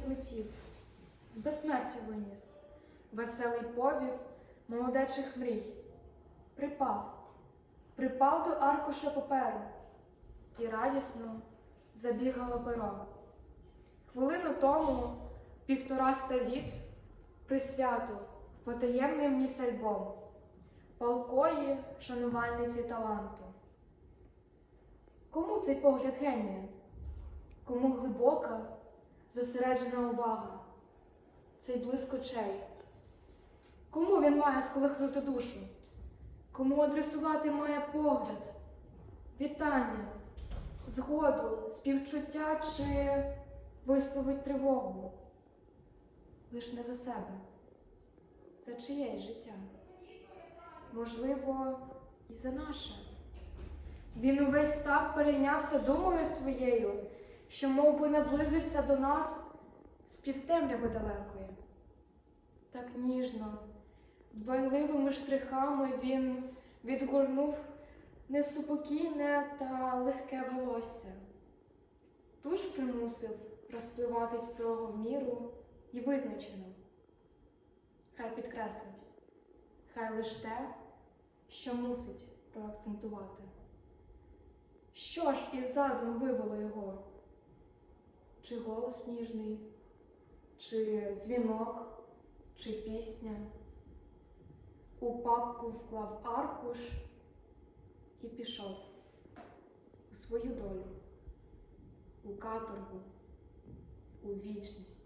відлетів, з безсмертя виніс, веселий повів молодечих мрій. Припав, припав до аркуша паперу, і радісно забігало перо. Хвилину тому півтораста літ присвяту в потаємний вніс альбом палкої шанувальниці таланту. Кому цей погляд генія? Кому глибока, зосереджена увага, цей блиск очей? Кому він має сколихнути душу? Кому адресувати має погляд, вітання, згоду, співчуття чи висловить тривогу? Лиш не за себе, за чиєсь життя, можливо, і за наше. Він увесь так перейнявся думою своєю, що мов би наблизився до нас з півтемряви далекої. Так ніжно, дбайливими штрихами він відгорнув несупокійне та легке волосся. Туж примусив розпливатись строго в міру і визначено. Хай підкреслить, хай лиш те, що мусить проакцентувати. Що ж із задум вивело його? Чи голос ніжний, чи дзвінок, чи пісня? У папку вклав аркуш і пішов у свою долю, у каторгу, у вічність.